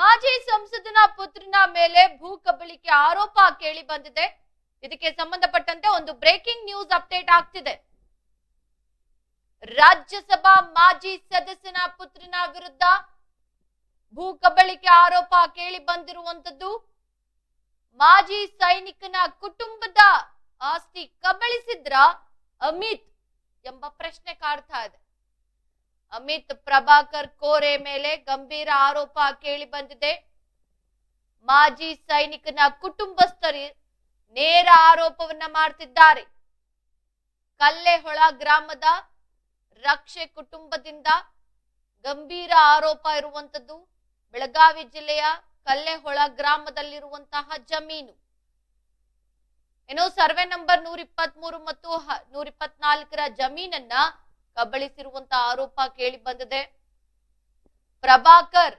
ಮಾಜಿ ಸಂಸದನ ಪುತ್ರನ ಮೇಲೆ ಭೂ ಕಬಳಿಕೆ ಆರೋಪ ಕೇಳಿ ಬಂದಿದೆ. ಇದಕ್ಕೆ ಸಂಬಂಧಪಟ್ಟಂತೆ ಒಂದು ಬ್ರೇಕಿಂಗ್ ನ್ಯೂಸ್ ಅಪ್ಡೇಟ್ ಆಗ್ತಿದೆ. ರಾಜ್ಯಸಭಾ ಮಾಜಿ ಸದಸ್ಯನ ಪುತ್ರನ ವಿರುದ್ಧ ಭೂ ಕಬಳಿಕೆ ಆರೋಪ ಕೇಳಿ ಬಂದಿರುವಂತದ್ದು ಮಾಜಿ ಸೈನಿಕನ ಕುಟುಂಬದ ಆಸ್ತಿ ಕಬಳಿಸಿದ್ರ ಅಮಿತ್ ಎಂಬ ಪ್ರಶ್ನೆ ಕಾಡ್ತಾ ಇದೆ. ಅಮಿತ್ ಪ್ರಭಾಕರ್ ಕೋರೆ ಮೇಲೆ ಗಂಭೀರ ಆರೋಪ ಕೇಳಿ ಬಂದಿದೆ. ಮಾಜಿ ಸೈನಿಕನ ಕುಟುಂಬಸ್ಥರು ನೇರ ಆರೋಪವನ್ನ ಮಾಡ್ತಿದ್ದಾರೆ. ಕಲ್ಲೆಹೊಳ ಗ್ರಾಮದ ರಕ್ಷೆ ಕುಟುಂಬದಿಂದ ಗಂಭೀರ ಆರೋಪ ಇರುವಂತದ್ದು ಬೆಳಗಾವಿ ಜಿಲ್ಲೆಯ ಕಲ್ಲೆಹೊಳ ಗ್ರಾಮದಲ್ಲಿರುವಂತಹ ಜಮೀನು. ಏನೋ ಸರ್ವೆ ನಂಬರ್ ನೂರ ಇಪ್ಪತ್ಮೂರು ಮತ್ತು ಹ- ನೂರ ಇಪ್ಪತ್ನಾಲ್ಕರ ಜಮೀನನ್ನ ಕಬಳಿಸಿರುವಂತಹ ಆರೋಪ ಕೇಳಿ ಬಂದಿದೆ. ಪ್ರಭಾಕರ್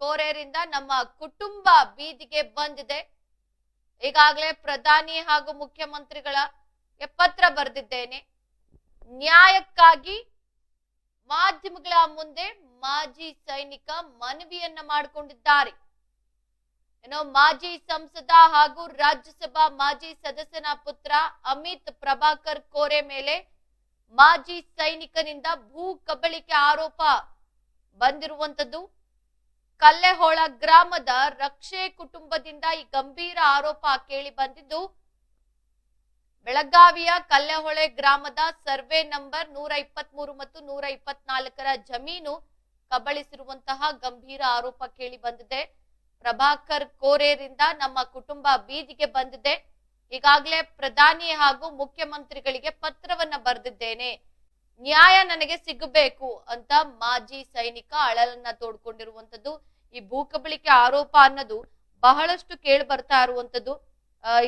ಕೋರೇರಿಂದ ನಮ್ಮ ಕುಟುಂಬ ಬೀದಿಗೆ ಬಂದಿದೆ. ಈಗಾಗಲೇ ಪ್ರಧಾನಿ ಹಾಗೂ ಮುಖ್ಯಮಂತ್ರಿಗಳ ಪತ್ರ ಬರೆದಿದ್ದೇನೆ. ನ್ಯಾಯಕ್ಕಾಗಿ ಮಾಧ್ಯಮಗಳ ಮುಂದೆ ಮಾಜಿ ಸೈನಿಕ ಮನವಿಯನ್ನ ಮಾಡಿಕೊಂಡಿದ್ದಾರೆ. ಏನೋ ಮಾಜಿ ಸಂಸದ ಹಾಗೂ ರಾಜ್ಯಸಭಾ ಮಾಜಿ ಸದಸ್ಯನ ಪುತ್ರ ಅಮಿತ್ ಪ್ರಭಾಕರ್ ಕೋರೆ ಮೇಲೆ ಮಾಜಿ ಸೈನಿಕನಿಂದ ಭೂ ಕಬಳಿಕೆ ಆರೋಪ ಬಂದಿರುವಂತದ್ದು ಕಲ್ಲೆಹೊಳ ಗ್ರಾಮದ ರಕ್ಷೆ ಕುಟುಂಬದಿಂದ ಈ ಗಂಭೀರ ಆರೋಪ ಕೇಳಿ ಬಂದಿದ್ದು. ಬೆಳಗಾವಿಯ ಕಲ್ಲೆಹೊಳೆ ಗ್ರಾಮದ ಸರ್ವೆ ನಂಬರ್ ನೂರ ಇಪ್ಪತ್ತ್ ಮೂರು ಮತ್ತು ನೂರ ಇಪ್ಪತ್ನಾಲ್ಕರ ಜಮೀನು ಕಬಳಿಸಿರುವಂತಹ ಗಂಭೀರ ಆರೋಪ ಕೇಳಿ ಬಂದಿದೆ. ಪ್ರಭಾಕರ್ ಕೋರೇರಿಂದ ನಮ್ಮ ಕುಟುಂಬ ಬೀದಿಗೆ ಬಂದಿದೆ. ಈಗಾಗಲೇ ಪ್ರಧಾನಿ ಹಾಗೂ ಮುಖ್ಯಮಂತ್ರಿಗಳಿಗೆ ಪತ್ರವನ್ನ ಬರೆದಿದ್ದೇನೆ. ನ್ಯಾಯ ನನಗೆ ಸಿಗಬೇಕು ಅಂತ ಮಾಜಿ ಸೈನಿಕ ಅಳಲನ್ನ ತೋಡ್ಕೊಂಡಿರುವಂತದ್ದು ಈ ಭೂಕಬಳಿಕೆ ಆರೋಪ ಅನ್ನೋದು ಬಹಳಷ್ಟು ಕೇಳಿ ಬರ್ತಾ ಇರುವಂತದ್ದು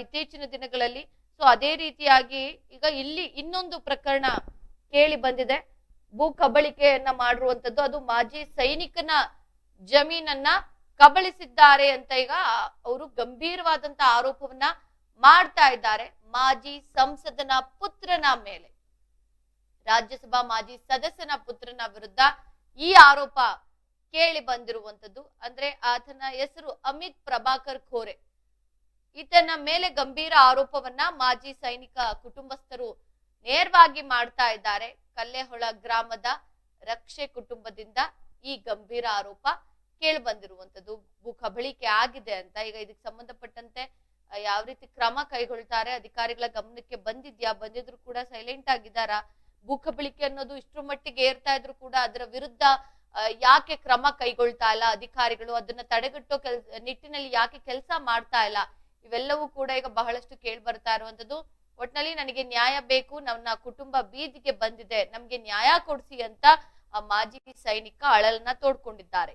ಇತ್ತೀಚಿನ ದಿನಗಳಲ್ಲಿ. ಸೊ ಅದೇ ರೀತಿಯಾಗಿ ಈಗ ಇಲ್ಲಿ ಇನ್ನೊಂದು ಪ್ರಕರಣ ಕೇಳಿ ಬಂದಿದೆ. ಭೂ ಕಬಳಿಕೆಯನ್ನ ಮಾಡಿರುವಂತದ್ದು ಅದು ಮಾಜಿ ಸೈನಿಕನ ಜಮೀನನ್ನ ಕಬಳಿಸಿದ್ದಾರೆ ಅಂತ ಈಗ ಅವರು ಗಂಭೀರವಾದಂತ ಆರೋಪವನ್ನ ಮಾಡ್ತಾ ಇದ್ದಾರೆ ಮಾಜಿ ಸಂಸದನ ಪುತ್ರನ ಮೇಲೆ. ರಾಜ್ಯಸಭಾ ಮಾಜಿ ಸದಸ್ಯನ ಪುತ್ರನ ವಿರುದ್ಧ ಈ ಆರೋಪ ಕೇಳಿ ಬಂದಿರುವಂತದ್ದು ಅಂದ್ರೆ ಆತನ ಹೆಸರು ಅಮಿತ್ ಪ್ರಭಾಕರ್ ಖೋರೆ. ಈತನ ಮೇಲೆ ಗಂಭೀರ ಆರೋಪವನ್ನ ಮಾಜಿ ಸೈನಿಕ ಕುಟುಂಬಸ್ಥರು ನೇರವಾಗಿ ಮಾಡ್ತಾ ಇದ್ದಾರೆ. ಕಲ್ಲೆಹೊಳ ಗ್ರಾಮದ ರಕ್ಷೆ ಕುಟುಂಬದಿಂದ ಈ ಗಂಭೀರ ಆರೋಪ ಕೇಳಿ ಬಂದಿರುವಂತದ್ದು ಭೂ ಕಬಳಿಕೆ ಆಗಿದೆ ಅಂತ. ಈಗ ಇದಕ್ಕೆ ಸಂಬಂಧಪಟ್ಟಂತೆ ಯಾವ ರೀತಿ ಕ್ರಮ ಕೈಗೊಳ್ತಾರೆ, ಅಧಿಕಾರಿಗಳ ಗಮನಕ್ಕೆ ಬಂದಿದ್ಯಾ, ಬಂದಿದ್ರು ಕೂಡ ಸೈಲೆಂಟ್ ಆಗಿದಾರಾ ಭೂಕಬಳಿಕೆ ಅನ್ನೋದು ಇಷ್ಟು ಮಟ್ಟಿಗೆ ಏರ್ತಾ ಇದ್ರು ಕೂಡ ಅದರ ವಿರುದ್ಧ ಯಾಕೆ ಕ್ರಮ ಕೈಗೊಳ್ತಾ ಇಲ್ಲ? ಅಧಿಕಾರಿಗಳು ಅದನ್ನ ತಡೆಗಟ್ಟೋ ಕೆಲ್, ನಿಟ್ಟಿನಲ್ಲಿ ಯಾಕೆ ಕೆಲಸ ಮಾಡ್ತಾ ಇಲ್ಲ? ಇವೆಲ್ಲವೂ ಕೂಡ ಈಗ ಬಹಳಷ್ಟು ಕೇಳಿ ಬರ್ತಾ ಇರುವಂತದ್ದು. ಒಟ್ನಲ್ಲಿ ನನಗೆ ನ್ಯಾಯ ಬೇಕು, ನನ್ನ ಕುಟುಂಬ ಬೀದಿಗೆ ಬಂದಿದೆ, ನಮ್ಗೆ ನ್ಯಾಯ ಕೊಡ್ಸಿ ಅಂತ ಆ ಮಾಜಿ ಸೈನಿಕ ಅಳಲನ್ನ ತೋಡ್ಕೊಂಡಿದ್ದಾರೆ.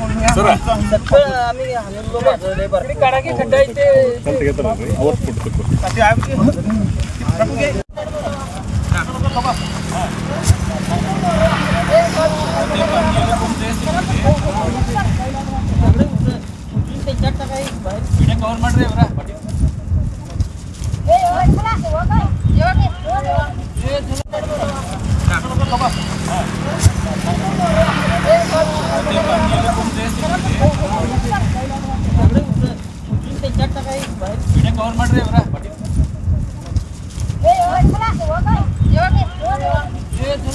ವಿಡಿಯೋ ಕವರ್ ಮಾಡ್ರಿ ಅವರ ವಿಡಿಯೋ ಕವರ್ ಮಾಡ್ರಿ ಅವರ ವಿಡಿಯೋ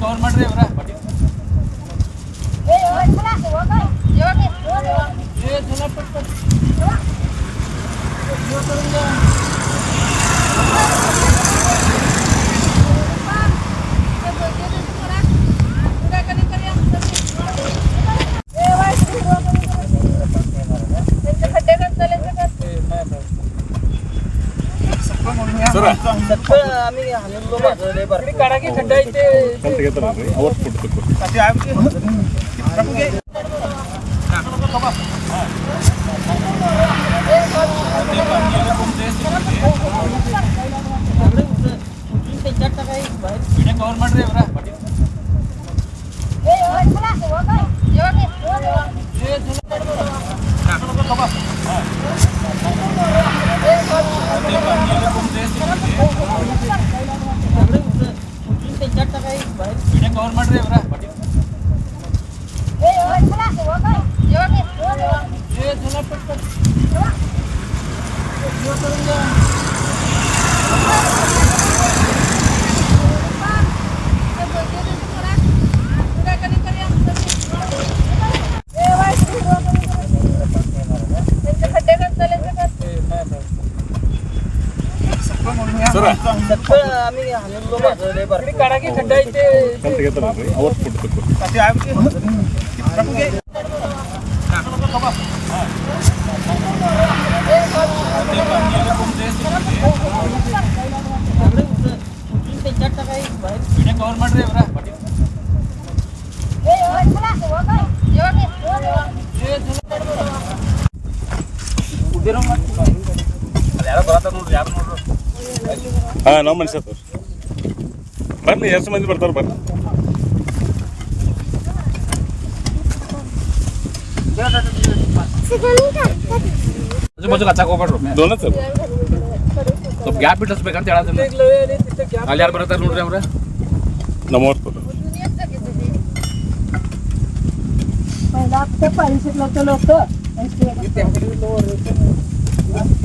ಕವರ್ ಮಾಡ್ರಿ ಅವರ. ಏ ಚಲೋ ಪಟ್ಟ. ಹನ್ನೊಂದು ಕಡೆಗೆ ಖಡ್ಡ ಐತೆ ಅವತ್ತು ಕೊಡ್ಬೇಕು ಅದೇ ಆಗಿ ನಮಗೆ ಕವರ್ ಮಾಡ್ರಿ ಅವರ ಸರ आम्ही हल्लो माझं लेबर काढाकी खड्डा इथे ಅಂತ ತೆಗಿತಾರಲ್ರಿ ಅವ್ರು ಕೊಡ್ಬೇಕು त्याच्यात टाकाय बाहेर कव्हर ಮಾಡ್ರಿ ಅವರ हे चला ಯಾರೋ ಬರತ್ತಾರ ನೋಡ್ರಿ ಯಾರು ನೋಡ್ರಿ ಹಾಂ ನಮ್ಮ ಮನುಷ್ಯ ಸರ್ ಬರ್ರಿ ಎಷ್ಟು ಮಂದಿ ಬರ್ತಾರೆ ಬರ್ರಿ ಆಜು ಬಾಜು ಹಚ್ಚಾಕ್ ಹೋಗ್ಬೇಡ್ರು ದೋನ ಸರ್ ಸ್ವಲ್ಪ ಗ್ಯಾಪ್ ಬಿಟ್ಟಿಸ್ಬೇಕಂತ ಹೇಳತ್ತೀನಿ ಅಲ್ಲಿ ಯಾರು ಬರ್ತಾರೆ ನೋಡ್ರಿ ಅವ್ರ ನಮ್ಮವ್ರು ಸರ್ ಸರ आम्ही हल्लो माझं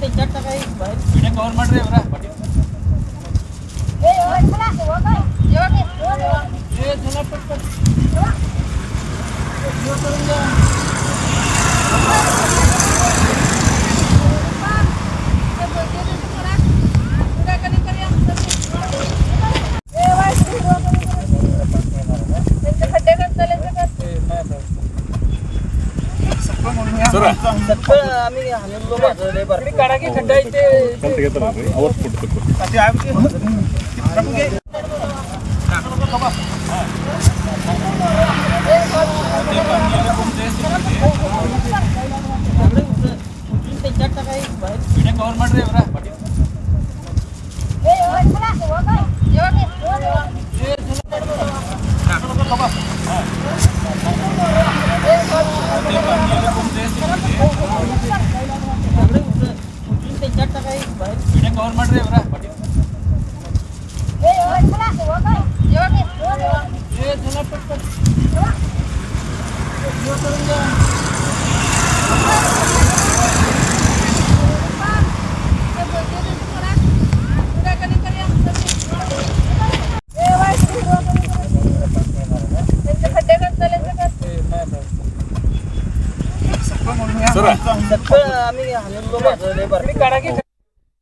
त्याच्यात टाकाय बाहेर कव्हर ಹನ್ನೊಂದು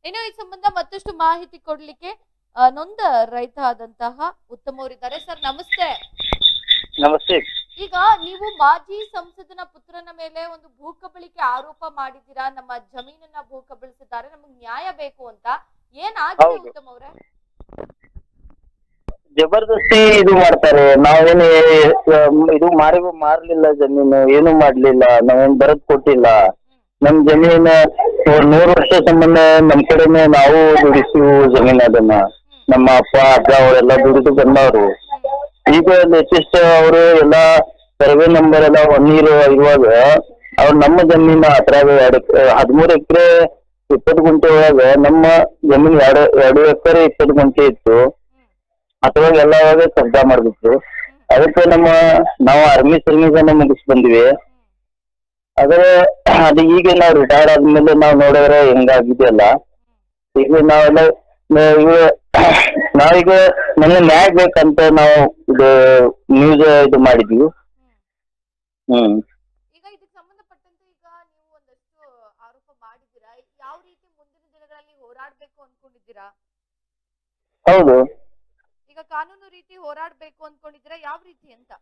ಇನ್ನು ಈ ಸಂಬಂಧ ಮತ್ತಷ್ಟು ಮಾಹಿತಿ ಕೊಡ್ಲಿಕ್ಕೆ ನೊಂದ ರೈತ ಆದಂತಹ ಉತ್ತಮವರಿದ್ದಾರೆ. ಸರ್ ನಮಸ್ತೆ. ನಮಸ್ತೆ. ಈಗ ನೀವು ಮಾಜಿ ಸಂಸದನ ಪುತ್ರನ ಮೇಲೆ ಒಂದು ಭೂಕಬಳಿಕೆ ಆರೋಪ ಮಾಡಿದ್ದೀರಾ? ನಮ್ಮ ಜಮೀನನ್ನ ಭೂ ಕಬಳಿಸಿದ್ದಾರೆ ನಮಗ್ ನ್ಯಾಯ ಬೇಕು ಅಂತ. ಏನಾಗಿದೆ ಉತ್ತಮ್ ಅವ್ರೆ? ಜಬರ್ದಸ್ತಿ ಇದು ಮಾಡ್ತಾರೆ. ನಾವೇನು ಇದು ಮಾರಿ, ಮಾರ್ಲಿಲ್ಲ ಜಮೀನು, ಏನು ಮಾಡ್ಲಿಲ್ಲ, ನಾವೇನ್ ಬರದ್ ಕೊಟ್ಟಿಲ್ಲ. ನಮ್ ಜಮೀನ ನೂರು ವರ್ಷ ಸಂಬಂಧ ನಮ್ ಕಡೆನೆ ನಾವು ದುಡಿಸಿವು ಜಮೀನ್ ಅದನ್ನ. ನಮ್ಮ ಅಪ್ಪ ಅಜ್ಜ ಅವರೆಲ್ಲ ದುಡಿದು ಬಂದವರು. ಈಗ ಲೇಟೆಸ್ಟ್ ಅವರು ಎಲ್ಲ ಸರ್ವೆ ನಂಬರ್ ಎಲ್ಲ ಒನ್ ಇರುವಾಗ ಅವ್ರು ನಮ್ಮ ಜಮೀನ ಅದ್ರಾಗ ಎರಡು, ಹದಿಮೂರು ಎಕರೆ ಇಪ್ಪತ್ತು ಗುಂಟೆ ಒಳಗ ನಮ್ಮ ಜಮೀನ್ ಎರಡು ಎರಡು ಎಕರೆ ಇಪ್ಪತ್ತು ಗುಂಟೆ ಇತ್ತು. ಅದ್ರೊಳಗೆ ಎಲ್ಲ ಕಬ್ಜಾ ಮಾಡ್ಬಿಟ್ರು. ಅದಕ್ಕೆ ನಮ್ಮ ನಾವು ಆರ್ಮಿ ಸರ್ವಿಸ್ ಮುಗಿಸ್ ಬಂದಿವಿ. ಆದ್ರೆ ಅದು ಈಗ ನಾವು ರಿಟೈರ್ ಆದ್ಮೇಲೆ ನಾವು ನೋಡಿದ್ರೆ ಹೆಂಗಾಗಿದೆಯಲ್ಲ ಈಗ ನಾವೆಲ್ಲ ನಾವೀಗ ನಮ್ಗೆ ನ್ಯಾಯ ಬೇಕಂತ ನಾವು ಇದು ನ್ಯೂಸ್ ಇದು ಮಾಡಿದ್ವಿ. ಹ್ಮ್. ಈಗ ಇದಕ್ಕೆ ಸಂಬಂಧಪಟ್ಟಂತೆ ಈಗ ನೀವು ಒಂದಷ್ಟು ಆರೋಪ ಮಾಡಿದ್ದೀರಾ? ಯಾವ ರೀತಿ ಮುಂದಿನ ದಿನಗಳಲ್ಲಿ ಹೋರಾಡ್ಬೇಕು ಅನ್ಕೊಂಡಿದ್ದೀರಾ? ಹೌದು. ಹೋರಾಡ್ಬೇಕು ಅನ್ಕೊಂಡಿದ್ರೆ ಯಾವ ರೀತಿ ಅಂತ?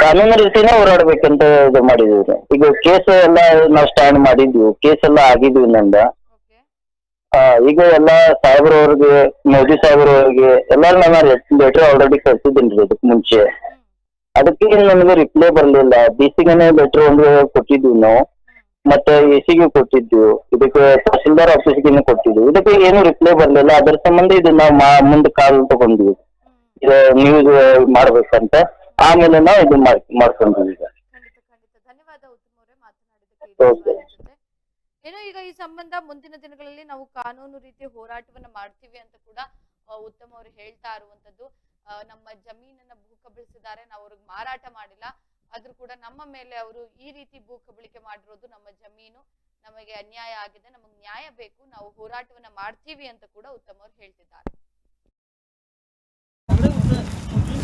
ಕಾನೂನು ರೀತಿನೇ ಹೋರಾಡ್ಬೇಕಂತ ಇದು ಮಾಡಿದ್ವಿ ಈಗ ಕೇಸ್ ಎಲ್ಲ ನಾವು ಸ್ಟ್ಯಾಂಡ್ ಮಾಡಿದ್ವಿ ಕೇಸ್ ಎಲ್ಲ ಆಗಿದ್ವಿ ನಂದ. ಈಗ ಎಲ್ಲ ಸಾಹೇಬ್ರವ್ರಿಗೆ ಮೋದಿ ಸಾಹೇಬ್ರವ್ರಿಗೆ ಎಲ್ಲಾರು ನಾನು ಲೆಟರ್ ಆಲ್ರೆಡಿ ಕಳ್ಸಿದ್ದೀನಿ ರೀ ಮುಂಚೆ. ಅದಕ್ಕೆ ನನಗೆ ರಿಪ್ಲೈ ಬರಲಿಲ್ಲ. ಡಿ ಸಿಗೇನೆ ಲೆಟರ್ ಒಂದು ಕೊಟ್ಟಿದ್ವಿ ನಾವು. ಮತ್ತೆ ಎ ಸಿಗೆ ಕೊಟ್ಟಿದ್ವಿ ಇದಕ್ಕೆ ತಹಸೀಲ್ದಾರ್ ಆಫೀಸ್ಗೆ ಕೊಟ್ಟಿದ್ವಿ ಇದಕ್ಕೆ ಏನು ರಿಪ್ಲೈ ಬರಲಿಲ್ಲ. ಅದರ ಸಂಬಂಧ ಇದು ನಾವು ಮುಂದೆ ಕಾಲ್ ತಗೊಂಡ್ವಿ. ನ್ಯೂಸ್ ಮಾಡ್ಬೇಕಂತ. ಆಮೇಲೆ ನಾವು ಇದು ಮಾಡ್ ಮಾಡ್ಕೊಂಡ್ವಿ ಈಗ. ಖಂಡಿತ ಖಂಡಿತ. ಧನ್ಯವಾದ ಉತ್ತಮ್ ಅವರೇ ಮಾತನಾಡಿದ್ದಕ್ಕೆ ಈ Okay. ವಿಚಾರದ ಜೊತೆ. ಏನು ಈಗ ಈ ಸಂಬಂಧ ಮುಂದಿನ ದಿನಗಳಲ್ಲಿ ನಾವು ಕಾನೂನು ರೀತಿ ಹೋರಾಟವನ್ನ ಮಾಡ್ತೀವಿ ಅಂತ ಕೂಡ ಉತ್ತಮ ಅವರು ಹೇಳ್ತಾ ಇರುವಂತದ್ದು. ನಮ್ಮ ಜಮೀನನ್ನ ಭೂ ಕಬಳಿಸಿದ್ದಾರೆ ನಾವು ಅವ್ರಿಗೆ ಮಾರಾಟ ಮಾಡಿಲ್ಲ. ಆದ್ರೂ ಕೂಡ ನಮ್ಮ ಮೇಲೆ ಅವರು ಈ ರೀತಿ ಭೂ ಕಬಳಿಕೆ ಮಾಡಿರೋದು ನಮ್ಮ ಜಮೀನು. ನಮಗೆ ಅನ್ಯಾಯ ಆಗಿದೆ ನಮಗೆ ನ್ಯಾಯ ಬೇಕು ನಾವು ಹೋರಾಟವನ್ನ ಮಾಡ್ತೀವಿ ಅಂತ ಕೂಡ ಉತ್ತಮ ಅವ್ರು ಹೇಳ್ತಿದ್ದಾರೆ.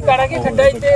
काढा की खड्डा इथे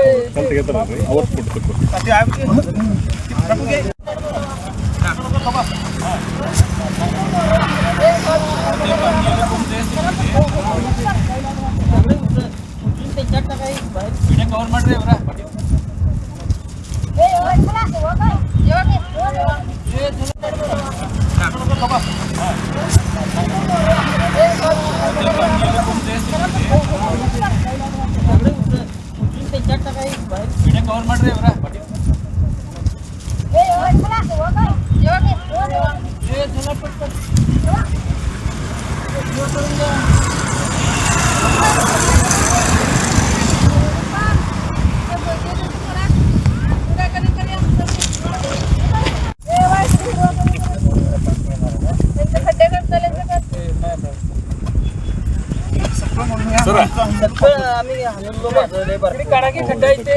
ಕವರ್ ಮಾಡ್ರಿ ಇವ್ರ ಸರ असं आम्ही आनंद माजवले बरं काढा की खड्डा इथे.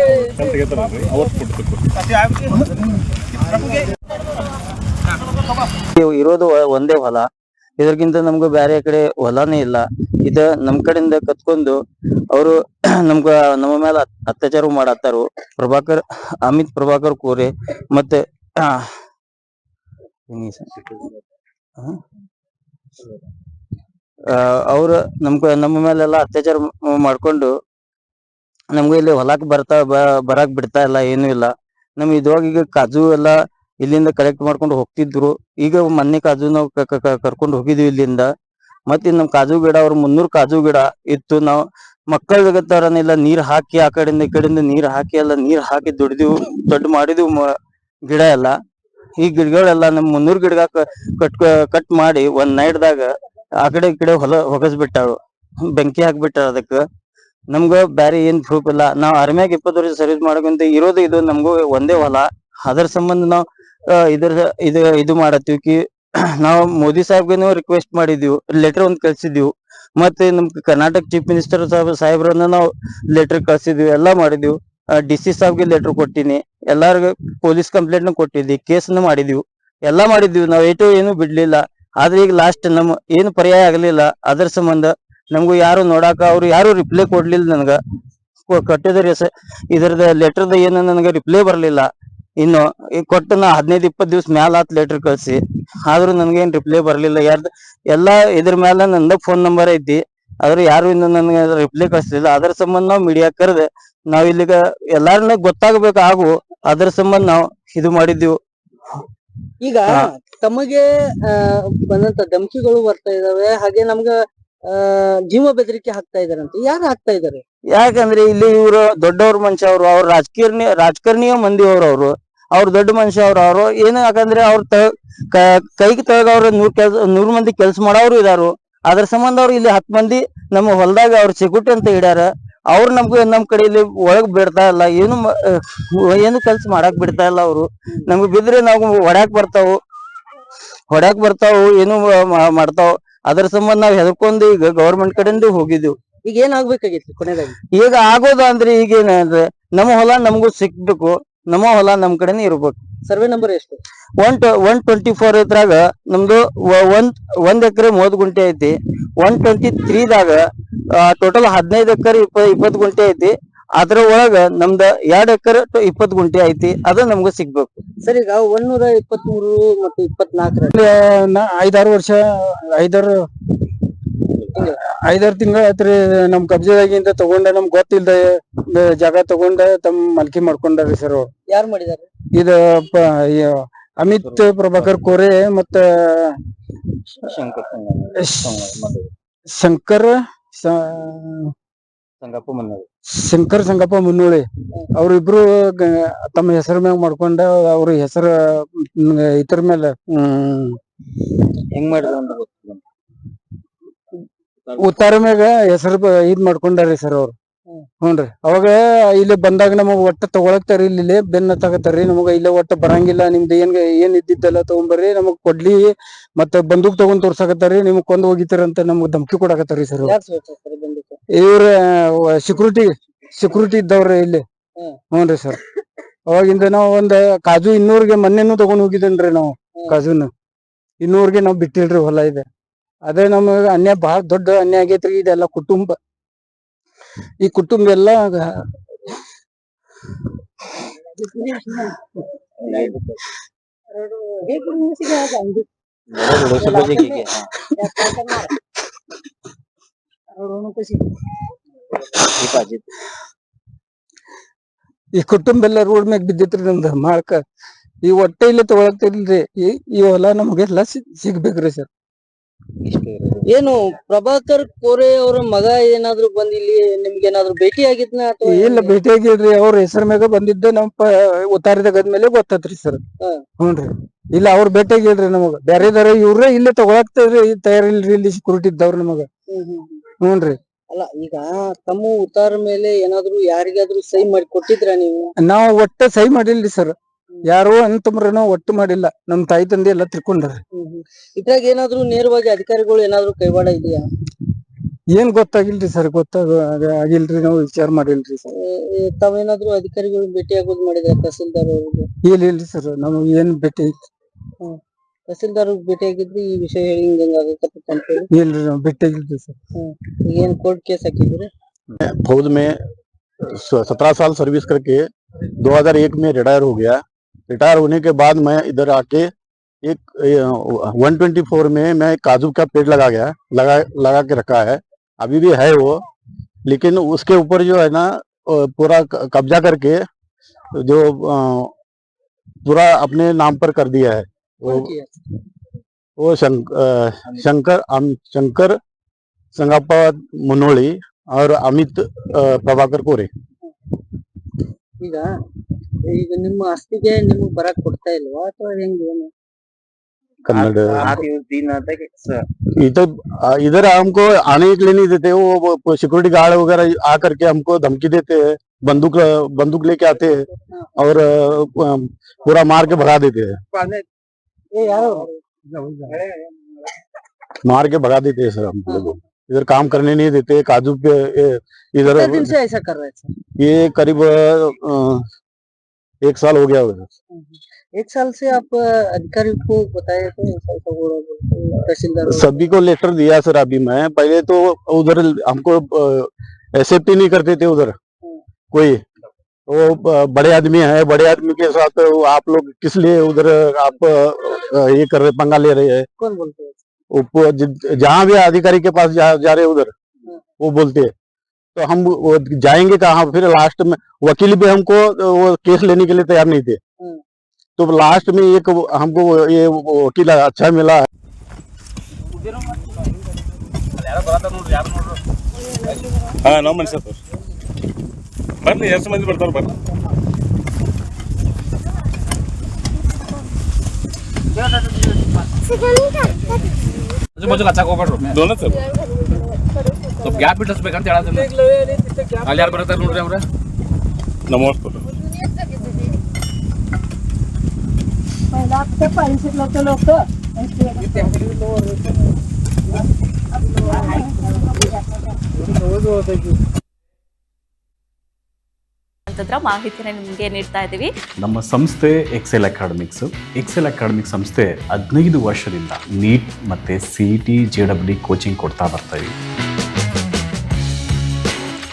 ಇರೋದು ಒಂದೇ ಹೊಲ. ಇದಕ್ಕಿಂತ ನಮ್ಗ ಬೇರೆ ಕಡೆ ಹೊಲಾನೇ ಇಲ್ಲ. ಇದ ನಮ್ ಕಡೆಯಿಂದ ಕತ್ಕೊಂಡು ಅವರು ನಮ್ಗ ನಮ್ಮ ಮೇಲೆ ಅತ್ಯಾಚಾರ ಮಾಡತ್ತಾರು. ಪ್ರಭಾಕರ್, ಅಮಿತ್ ಪ್ರಭಾಕರ್ ಕೋರೆ ಮತ್ತೆ ಅವ್ರ ನಮ್ಗ ನಮ್ಮ ಮೇಲೆಲ್ಲ ಅತ್ಯಾಚಾರ ಮಾಡ್ಕೊಂಡು ನಮ್ಗೆ ಇಲ್ಲಿ ಹೊಲಕ್ ಬರ್ತಾ ಬರಾಕ್ ಬಿಡ್ತಾ ಇಲ್ಲ, ಏನು ಇಲ್ಲ. ನಮ್ ಇದ್ವಾಗ ಈಗ ಕಾಜು ಎಲ್ಲ ಇಲ್ಲಿಂದ ಕಲೆಕ್ಟ್ ಮಾಡ್ಕೊಂಡು ಹೋಗ್ತಿದ್ರು. ಈಗ ಮೊನ್ನೆ ಕಾಜು ನಾವು ಕರ್ಕೊಂಡು ಹೋಗಿದ್ವಿ ಇಲ್ಲಿಂದ. ಮತ್ತೆ ನಮ್ ಕಾಜು ಗಿಡ, ಅವ್ರ ಮುನ್ನೂರ್ ಕಾಜು ಗಿಡ ಇತ್ತು. ನಾವು ಮಕ್ಕಳ ತರನೆಲ್ಲ ನೀರ್ ಹಾಕಿ, ಆ ಕಡೆಯಿಂದ ಈ ಕಡೆಯಿಂದ ನೀರ್ ಹಾಕಿ, ಎಲ್ಲ ನೀರ್ ಹಾಕಿ ದುಡ್ದಿವು, ದೊಡ್ಡ ಮಾಡಿದ್ವು ಮ- ಗಿಡ ಎಲ್ಲ. ಈ ಗಿಡಗಳೆಲ್ಲ ನಮ್ ಮುನ್ನೂರ್ ಗಿಡ ಕಟ್ ಕಟ್ ಮಾಡಿ ಒಂದ್ ನೈಟ್ದಾಗ ಆ ಕಡೆ ಈ ಕಡೆ ಹೊಲ ಹೊಗಸ್ಬಿಟ್ಟಾಳು. ಬೆಂಕಿ ಹಾಕ್ಬಿಟ್ಟಾರ ಅದಕ್ಕ. ನಮ್ಗ ಬ್ಯಾರೆ ಏನ್ ಪ್ರೂಫ್ ಇಲ್ಲ. ನಾವ್ ಆರ್ಮ್ಯಾಗ ಇಪ್ಪತ್ತು ವರ್ಷ ಸರ್ವಿಸ್ ಮಾಡಕಂತ ಇರೋದು ಇದು ನಮಗೂ ಒಂದೇ ಹೊಲ. ಅದರ ಸಂಬಂಧ ನಾವ್ ಇದ್ರ, ಇದು ಇದು ಮಾಡತ್ತೀವಿ ಕಿ, ನಾವು ಮೋದಿ ಸಾಹೇಬ್ಗೆನು ರಿಕ್ವೆಸ್ಟ್ ಮಾಡಿದ್ವಿ. ಲೆಟರ್ ಒಂದ್ ಕಳ್ಸಿದ್ವಿ. ಮತ್ತೆ ನಮ್ ಕರ್ನಾಟಕ ಚೀಫ್ ಮಿನಿಸ್ಟರ್ ಸಾಹೇಬ್ ಸಾಹೇಬ್ರನ್ನ ನಾವು ಲೆಟರ್ ಕಳ್ಸಿದ್ವಿ. ಎಲ್ಲಾ ಮಾಡಿದ್ವಿ. ಡಿ ಸಿ ಸಾಹೇಬ್ಗೆ ಲೆಟರ್ ಕೊಟ್ಟಿನಿ. ಎಲ್ಲಾರ್ಗ ಪೊಲೀಸ್ ಕಂಪ್ಲೇಂಟ್ನ ಕೊಟ್ಟಿದ್ವಿ ಕೇಸ್ನ ಮಾಡಿದ್ವಿ. ಎಲ್ಲಾ ಮಾಡಿದ್ವಿ. ನಾವ್ ಏಟು ಏನು ಬಿಡ್ಲಿಲ್ಲ. ಆದ್ರೆ ಈಗ ಲಾಸ್ಟ್ ನಮ್, ಏನು ಪರ್ಯಾಯ ಆಗ್ಲಿಲ್ಲ. ಅದರ ಸಂಬಂಧ ನಮಗೂ ಯಾರು ನೋಡಾಕ ಅವ್ರು ಯಾರು ರಿಪ್ಲೈ ಕೊಡ್ಲಿಲ್ಲ ನನಗ. ಕೊಟ್ಟಿದ ಕೊಟ್ಟಿದ್ರಿ ಇದ್ರದ ಲೆಟರ್ದ ಏನು ನನ್ಗ ರಿಪ್ಲೈ ಬರ್ಲಿಲ್ಲ. ಇನ್ನು ಈಗ ಕೊಟ್ಟು ನಾ ಹದಿನೈದು ಇಪ್ಪತ್ತು ದಿವ್ಸ ಮ್ಯಾಲ ಆತ್ ಲೆಟರ್ ಕಳ್ಸಿ. ಆದ್ರೂ ನನ್ಗೇನ್ ರಿಪ್ಲೈ ಬರಲಿಲ್ಲ. ಯಾರ್ದ ಎಲ್ಲಾ ಇದ್ರ ಮ್ಯಾಲ ನಂದ ಫೋನ್ ನಂಬರ್ ಐತಿ. ಆದ್ರೆ ಯಾರು ಇನ್ನು ನನ್ಗೆ ರಿಪ್ಲೈ ಕಳ್ಸಲಿಲ್ಲ. ಅದ್ರ ಸಂಬಂಧ ನಾವ್ ಮೀಡಿಯಾ ಕರೆದ ನಾವ್ ಇಲ್ಲಿಗ ಎಲ್ಲಾರನ್ನ ಗೊತ್ತಾಗಬೇಕು ಆಗು. ಅದ್ರ ಸಂಬಂಧ ನಾವ್ ಇದು ಮಾಡಿದ್ದೆವು. ಈಗ ತಮಗೆ ಬಂದಂತ ಧಮಕಿಗಳು ಬರ್ತಾ ಇದಾವೆ. ಹಾಗೆ ನಮ್ಗ ಜೀವ ಬೆದರಿಕೆ ಹಾಕ್ತಾ ಇದಾರಂತೆ ಯಾರು ಹಾಕ್ತಾ ಇದಾರೆ ಯಾಕಂದ್ರೆ ಇಲ್ಲಿ ಇವರು ದೊಡ್ಡವ್ರ ಮನುಷ್ಯ ಅವರು, ಅವ್ರ ರಾಜಕೀಯ ರಾಜಕಾರಣಿಯ ಮಂದಿ ಅವ್ರು ಅವರು. ಅವ್ರ ದೊಡ್ಡ ಮನುಷ್ಯ ಅವ್ರ ಅವರು. ಏನು ಯಾಕಂದ್ರೆ ಅವ್ರ ಕೈಗೆ ತಳಗ ಅವ್ರ ನೂರ್ ಕೆಲ್ಸ, ನೂರ್ ಮಂದಿ ಕೆಲ್ಸ ಮಾಡೋರು ಇದಾರು. ಅದ್ರ ಸಂಬಂಧ ಅವ್ರು ಇಲ್ಲಿ ಹತ್ ಮಂದಿ ನಮ್ಮ ಹೊಲದಾಗ ಅವ್ರ ಸೆಕ್ಯೂರಿಟಿ ಅಂತ ಇಡ್ಯಾರ ಅವ್ರು ನಮ್ಗೆ, ನಮ್ ಕಡೆ ಇಲ್ಲಿ ಒಳಗ್ ಬಿಡ್ತಾ ಇಲ್ಲ. ಏನು ಏನು ಕೆಲ್ಸ ಮಾಡಾಕ್ ಬಿಡ್ತಾ ಇಲ್ಲ ಅವ್ರು. ನಮ್ಗೆ ಬಿದ್ರೆ ನಾವು ಹೊಡ್ಯಾಕ್ ಬರ್ತಾವು. ಹೊಡ್ಯಾಕ್ ಬರ್ತಾವು, ಏನು ಮಾಡ್ತಾವ್. ಅದ್ರ ಸಂಬಂಧ ನಾವ್ ಹೆದರ್ಕೊಂಡು ಈಗ ಗವರ್ಮೆಂಟ್ ಕಡೆಯಿಂದ ಹೋಗಿದ್ದೆವು ಈಗ ಏನಾಗ್ಬೇಕಾಗಿತ್ತು ಕೊನೆದಾಗಿ? ಈಗ ಆಗೋದು ಅಂದ್ರೆ ಈಗ ಏನಂದ್ರೆ ನಮ್ಮ ಹೊಲ ನಮಗೂ ಸಿಕ್ಬೇಕು ನಮ್ಮ ಹೊಲ ನಮ್ ಕಡೆನೇ ಇರ್ಬೇಕು. ಸರ್ವೆ ನಂಬರ್ ಎಷ್ಟು? ಒನ್ ಒನ್ ಟ್ವೆಂಟಿ ಫೋರ್ ಇದ್ರಾಗ ನಮ್ದು ಒಂದ್ ಒಂದ್ ಎಕರೆ ಮೂವತ್ ಗುಂಟೆ ಐತಿ. ಒನ್ ಟ್ವೆಂಟಿ ತ್ರೀದಾಗ ಟೋಟಲ್ ಹದಿನೈದು ಎಕರೆ ಇಪ್ಪ ಇಪ್ಪತ್ ಗುಂಟೆ ಐತಿ. ಅದ್ರ ಒಳಗ ನಮ್ದ ಎರಡ್ ಎಕರೆ ಇಪ್ಪತ್ ಗುಂಟೆ ಐತಿ ಅದ ನಮ್ಗ ಸಿಗ್ಬೇಕು. ಸರ್ ಈಗ ಒಂದೂರ ಇಪ್ಪತ್ಮೂರು ಮತ್ತು ನಾ ಐದಾರು ವರ್ಷ ಐದಾರು ಐದಾರು ತಿಂಗಳ ಆತ್ರಿ ನಮ್ ಕಬ್ಜದಾಗಿಂದ ತಗೊಂಡ ನಮ್ಗ್ ಗೊತ್ತಿಲ್ದ ಬ- ಜಾಗ ತಗೊಂಡ ತಮ್ ಮಲ್ಕಿ ಮಾಡ್ಕೊಂಡಾರಿ ಸರ್ ಅವ್ರು. ಯಾರು ಮಾಡಿದಾರೆ ಇದ ಪ- ಅಮಿತ್ ಪ್ರಭಾಕರ್ ಕೋರೆ ಮತ್ತ ಶಂಕರ್ ಸ- ಸಂಗಪ್ಪ ಮನ್ನೋಳಿ. ಶಂಕರ್ ಸಂಗಪ್ಪ ಮುನ್ನೋಳಿ. ಅವ್ರಿಬ್ರು ತಮ್ಮ ಹೆಸರ ಮ್ಯಾಗ ಮಾಡ್ಕೊಂಡ ಅವ್ರ ಹೆಸರ ಇತರ ಮೇಲೆ ಹ್ಮ್. ಹೆಂಗ್ ಮಾಡಿದ್ರು ಅಂತ ಗೊತ್ತಿಲ್ಲ. ಉತ್ತಾರ ಮ್ಯಾಗ ಹೆಸರು ಇದ್ ಮಾಡ್ಕೊಂಡಾರಿ ಸರ್ ಅವ್ರು. ಹ್ಞೂನ್ರಿ ಅವಾಗ ಇಲ್ಲಿ ಬಂದಾಗ ನಮಗ್ ಒಟ್ಟ ತಗೊಳಕ್ ಇಲ್ಲಿ ಬೆನ್ನ ತಗತಾರಿ ನಮಗ ಇಲ್ಲೇ ಒಟ್ಟ ಬರಂಗಿಲ್ಲ. ನಿಮ್ದು ಏನ್ ಏನ್ ಇದ್ದಿದ್ದೆಲ್ಲ ತಗೊಂಬರ್ರಿ. ನಮಗ್ ಕೊಡ್ಲಿ. ಮತ್ತ ಬಂದೂಕ್ ತಗೊಂಡ್ ತೋರ್ಸಾಕತ್ತಾರಿ ನಿಮ್ಗ್ ಕೊಂದ್ ಹೋಗಿತಾರಂತ ನಮಗ್ ಧಮ್ಕಿ ಕೊಡಕತ್ತಾರಿ ಸರ್? ಇವ್ರ ಸೆಕ್ಯೂರಿಟಿ ಸೆಕ್ಯೂರಿಟಿ ಇದ್ದವ್ರ ಇಲ್ಲಿ. ಹುನ್ರಿ ಹ್ಞೂನ್ರಿ ಸರ್. ಅವಾಗಿಂದ ನಾವ್ ಒಂದ್ ಕಾಜು ಇನ್ನೂರ್ಗೆ ಮೊನ್ನೆನೂ ತಗೊಂಡ್ ಹೋಗಿದ್ದೇನ್ರಿ ನಾವು ಕಾಜುನ. ಇನ್ನೂರ್ಗೆ ನಾವ್ ಬಿಟ್ಟಿಲ್ರಿ ಹೊಲ ಇದೆ. ಅದೇ ನಮಗ ಅನ್ಯಾಯ ಬಹಳ ದೊಡ್ಡ ಅನ್ಯಾಯ ಆಗೈತ್ರಿ ಇದೆಲ್ಲ ಕುಟುಂಬ. ಈ ಕುಟುಂಬ ಎಲ್ಲ ಈ ಕುಟುಂಬ ಎಲ್ಲ ರೋಡ್ ಮ್ಯಾಗ ಬಿದ್ದಿತ್ರಿ ನಮ್ದು ಮಾಳ್ಕ ಈ ಹೊಟ್ಟೆ ಇಲ್ಲ ತಗೊಳಕ್ತಿಲ್ರಿ ಈ ಈ ಹೊಲ ನಮಗೆಲ್ಲ ಸಿಗ್ಬೇಕ್ರಿ ಸರ್. ಏನು ಪ್ರಭಾಕರ್ ಕೋರೆ ಅವರ ಮಗ ಏನಾದ್ರು ಬಂದ್ ಇಲ್ಲಿ ನಿಮ್ಗೆ ಏನಾದ್ರು ಭೇಟಿ ಆಗಿದ್ನ ಅಥವಾ ಇಲ್ಲ ಭೇಟಿಯಾಗಿಲ್ರಿ ಅವ್ರ ಹೆಸರ ಮ್ಯಾಗ ಬಂದಿದ್ದ. ನಮ್ ಪ ಗೊತ್ತತ್ರಿ ಮೇಲೆ ಗೊತ್ತಾತ್ರಿ ಸರ್. ಹ್ಞೂನ್ರಿ ಇಲ್ಲ ಅವ್ರ ಭೇಟಿಯಾಗಿಲ್ರಿ ನಮಗ. ಬ್ಯಾರೆದಾರ ಇವ್ರೇ ಇಲ್ಲೇ ತಗೊಳಕ್ತಾರ್ರಿ ತಯಾರಿಲ್ರಿ ಇಲ್ಲಿ ಸೆಕ್ಯೂರಿಟಿ ಇದ್ದವ್ರ ನಮಗ. ಹ್ಞೂನ್ರಿ ಅಲ್ಲ ಈಗ ತಮ್ಮ ಉತ್ತಾರ ಮೇಲೆ ಏನಾದ್ರು ಯಾರಿಗಾದ್ರೂ ಸಹಿ ಮಾಡಿ ಕೊಟ್ಟಿದ್ರ ನೀವು? ನಾವು ಒಟ್ಟ ಸಹಿ ಮಾಡಿಲ್ರಿ ಸರ್ ಯಾರೋ ಅಂತಮ್ರನೋ ಒಟ್ಟು ಮಾಡಿಲ್ಲ. ನಮ್ ತಾಯಿ ತಂದೆ ಎಲ್ಲ ತಿಳ್ಕೊಂಡ್ರಿ. ಇದ್ರಾಗ ಏನಾದ್ರು ನೇರವಾಗಿ ಅಧಿಕಾರಿಗಳು ಏನಾದ್ರು ಕೈವಾಡ ಇದೆಯಾ? ಏನ್ ಗೊತ್ತಾಗಿಲ್ರಿ ಸರ್ ಗೊತ್ತಾಗ ಆಗಿಲ್ರಿ ನಾವು ವಿಚಾರ ಮಾಡಿಲ್ರಿ ಸರ್ ಏ, ತಾವೇನಾದ್ರೂ ಅಧಿಕಾರಿಗಳು ಭೇಟಿ ಆಗೋದು ಮಾಡಿದ್ರೆ ತಹಸೀಲ್ದಾರ್ ಅವ್ರಿಗೆ? ಇಲ್ಲ ಇಲ್ರಿ ಸರ್ ನಮಗ್ ಏನ್ ಭೇಟಿ ತಹಸೀಲ್ದಾರ್ ಭೇಟಿ ಆಗಿದ್ರೆ ಈ ವಿಷಯ ಹೇಳಿ ಹಿಂಗ್ ಹಿಂಗ್ ಆಗಕತ್ತೈತೆ ಅಂತ ಹೇಳಿ ಇಲ್ರಿ ನಾವ್ ಭೇಟಿಯಾಗಿಲ್ರಿ ಸರ್ ಈಗ ಏನ್ ಕೋರ್ಟ್ ಕೇಸ್ ಹಾಕಿದ್ರಿ फौज में सत्रह साल सर्विस करके 2001 में रिटायर हो गया रिटायर होने के बाद मैं इधर आके एक वन ट्वेंटी फोर में मैं काजू का पेड़ लगा गया लगा लगा के रखा है अभी भी है वो लेकिन उसके ऊपर जो है ना अ, पूरा क- कब्जा करके जो अ, पूरा अपने नाम पर कर दिया है वो कौन किया? वो शंक, अ, शंकर अम- शंकर संगाप्पा मुनोली और अमित अ, प्रभाकर कोरे ಈಗ ಈಗ ನಿಮ್ಮ ಆಸ್ತಿಗೆ ನಿಮ್ಗ್ ಬರಕ್ ಕೊಡ್ತಾ ಇಲ್ವಾ ಅಥವಾ ಹೆಂಗ್ ಏನು कन्नड़ ये तो अ, इधर हमको आने के लिए नहीं देते वो, वो सिक्योरिटी गार्ड वगैरह आ करके हमको धमकी देते हैं बंदूक बंदूक लेके आते हैं और अ, पूरा मार के भगा देते हैं ಏ ಯಾರು मार के भगा देते हैं सर हमको लोगों इधर काम करने नहीं देते काजू पे इधर दिन से ऐसा कर रहे थे? ये करीब एक साल हो गया होगा। एक साल से आप अधिकारी को बताए हो है को। सभी को लेटर दिया सर अभी मैं। पहले तो उधर हमको एक्सेप्ट ही नहीं करते थे उधर। कोई वो बड़े आदमी है बड़े आदमी के साथ आप लोग किस लिए उधर आप ये कर रहे पंगा ले रहे हैं? कौन बोलते हैं? जहाँ भी अधिकारी के पास जा, जा रहे उधर हाँ। वो बोलते है। तो हम जाएँगे कहा? फिर लास्ट में वकील भी हमको वो केस लेने के लिए तैयार नहीं थे। हाँ। तो लास्ट में एक हमको ये वकील अच्छा मिला। हाँ, है हाँ नौ मिनट सर। ಹಾ ನಮ್ಮ ಮನುಷ್ಯ ತೋರಿ ಬರ್ರಿ ಎಷ್ಟು ಮಂದಿ ಬರ್ತಾರ ಬರ್ರಿ ಆಜು ಬಾಜು ಹಚ್ಚಾಕ್ ಹೋಗ್ಬೇಡ್ರಿ ದೋನ ಸರ್ ಸ್ವಲ್ಪ ಗ್ಯಾಪ್ ಬಿಟ್ಟಿಸ್ಬೇಕಂತ ಹೇಳತ್ತೀನಿ ಅಲ್ಲಿ ಯಾರು ಬರತ್ತಾರ ನೋಡ್ರಿ ಅವ್ರ ನಮಸ್ಕಾರ ಅಂತಂದ್ರೆ ಮಾಹಿತಿನ ನಿಮಗೆ ನೀಡ್ತಾ ಇದ್ದೀವಿ ನಮ್ಮ ಸಂಸ್ಥೆ ಎಕ್ಸೆಲ್ ಅಕಾಡೆಮಿಕ್ಸ್ ಎಕ್ಸೆಲ್ ಅಕಾಡೆಮಿಕ್ ಸಂಸ್ಥೆ ಹದಿನೈದು ವರ್ಷದಿಂದ ನೀಟ್ ಮತ್ತು C E T J W coaching ಕೊಡ್ತಾ ಬರ್ತಾ ಇದ್ದೀವಿ